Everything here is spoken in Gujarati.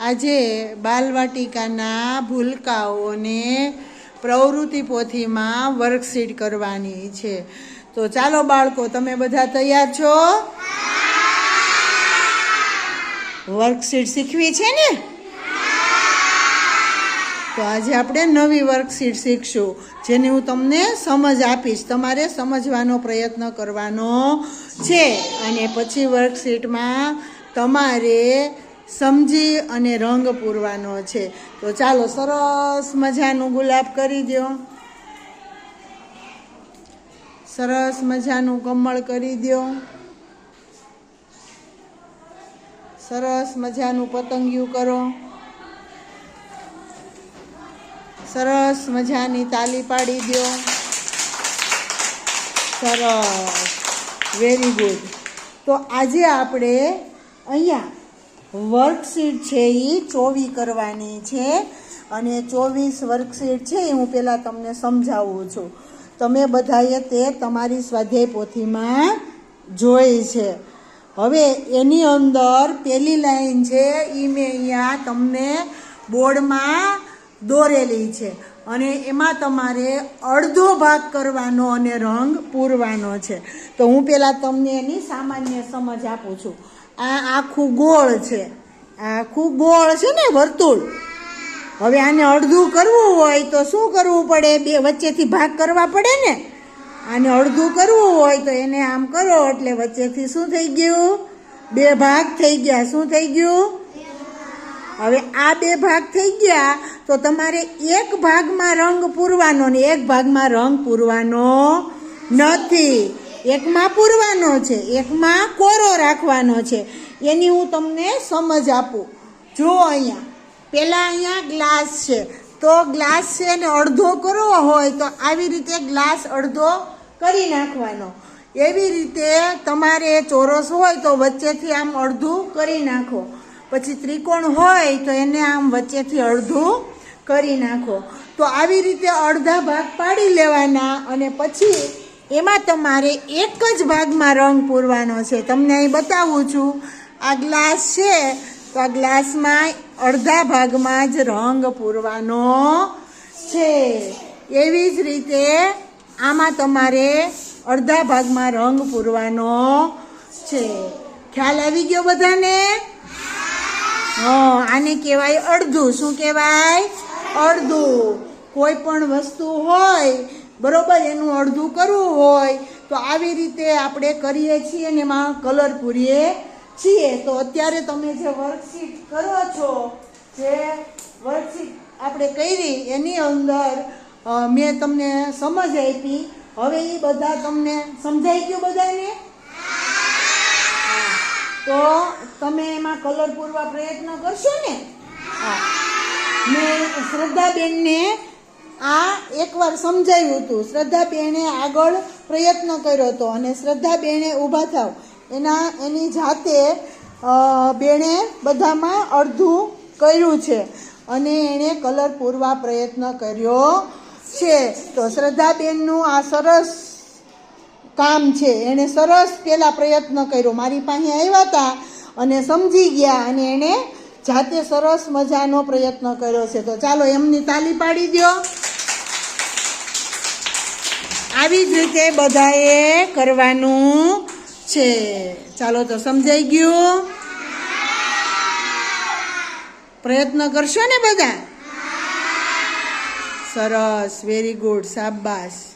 આજે બાલવાટિકાના ભૂલકાઓને પ્રવૃત્તિ પોથીમાં વર્કશીટ કરવાની છે. તો ચાલો બાળકો, તમે બધા તૈયાર છો? વર્કશીટ શીખવી છે ને? તો આજે આપણે નવી વર્કશીટ શીખશું, જેની હું તમને સમજ આપીશ. તમારે સમજવાનો પ્રયત્ન કરવાનો છે. અને પછી વર્કશીટમાં તમારે સમજી અને રંગ પૂરવાનો છે. તો ચાલો સરસ મજાનું ગુલાબ કરી દો સરસ મજાનું કમળ કરી દો સરસ મજાનું પતંગિયું કરો. સરસ મજાની તાલી પાડી દો સરસ. વેરી ગુડ તો આજે આપણે અહીંયા વર્કશીટ છે એ ચોવી કરવાની છે. અને ચોવીસ વર્કશીટ છે એ હું પહેલાં તમને સમજાવું છું. તમે બધાએ તે તમારી સ્વાધ્યાય પોથીમાં જોઈ છે. હવે એની અંદર પહેલી લાઈન છે એ મેં અહીંયા તમને બોર્ડમાં દોરેલી છે. અને એમાં તમારે અડધો ભાગ કરવાનો અને રંગ પૂરવાનો છે. તો હું પહેલાં તમને એની સામાન્ય સમજ આપું છું. આ આખું ગોળ છે. આખું ગોળ છે ને વર્તુળ? હવે આને અડધું કરવું હોય તો શું કરવું પડે? બે વચ્ચેથી ભાગ કરવા પડે ને? આને અડધું કરવું હોય તો એને આમ કરો, એટલે વચ્ચેથી શું થઈ ગયું? બે ભાગ થઈ ગયા. શું થઈ ગયું? હવે આ બે ભાગ થઈ ગયા, તો તમારે એક ભાગમાં રંગ પૂરવાનો ને એક ભાગમાં રંગ પૂરવાનો નથી. એકમાં પૂરવાનો છે, એકમાં કોરો રાખવાનો છે. એની હું તમને સમજ આપું. જો અહીંયા પહેલાં અહીંયા ગ્લાસ છે. તો ગ્લાસ છે ને અડધો કરવો હોય તો આવી રીતે ગ્લાસ અડધો કરી નાખવાનો. એવી રીતે તમારે ચોરસ હોય તો વચ્ચેથી આમ અડધું કરી નાખો. પછી ત્રિકોણ હોય તો એને આમ વચ્ચેથી અડધું કરી નાખો. તો આવી રીતે અડધા ભાગ પાડી લેવાના અને પછી એમાં તમારે એક જ ભાગમાં રંગ પૂરવાનો છે. તમને અહીં બતાવું છું. આ ગ્લાસ છે, તો આ ગ્લાસમાં અડધા ભાગમાં જ રંગ પૂરવાનો છે. એવી જ રીતે આમાં તમારે અડધા ભાગમાં રંગ પૂરવાનો છે. ખ્યાલ આવી ગયો બધાને? હા, આને કહેવાય અડધું. શું કહેવાય? અડધું. કોઈ પણ વસ્તુ હોય, બરોબર, એનું અડધું કરવું હોય, તો આવી રીતે આપણે કરીએ છીએ અને એમાં કલર પૂરીએ છીએ. તો અત્યારે તમે જે વર્કશીટ કરો છો, જે વર્કશીટ આપણે કરી, એની અંદર મેં તમને સમજ આપી. હવે એ બધા તમને સમજાઈ ગયું બધાને? તો તમે એમાં કલર પૂરવા પ્રયત્ન કરશો ને? હા. મેં શ્રદ્ધાબેનને આ એકવાર સમજાવ્યું હતું. શ્રદ્ધાબેને આગળ પ્રયત્ન કર્યો હતો અને શ્રદ્ધાબેને ઊભા થાવ. એના, એની જાતે બેણે બધામાં અડધું કર્યું છે. અને એણે કલર પૂરવા પ્રયત્ન કર્યો છે. તો શ્રદ્ધાબેનનું આ સરસ કામ છે. એણે સરસ પહેલાં પ્રયત્ન કર્યો. મારી પાસે આવ્યા હતા અને સમજી ગયા અને એણે જાતે સરસ મજાનો પ્રયત્ન કર્યો છે. તો ચાલો એમની તાલી પાડી દો આવી જ રીતે બધાએ કરવાનું છે. ચાલો તો સમજાઈ ગયું? પ્રયત્ન કરશો ને બધા? સરસ. વેરી ગુડ શાબાશ.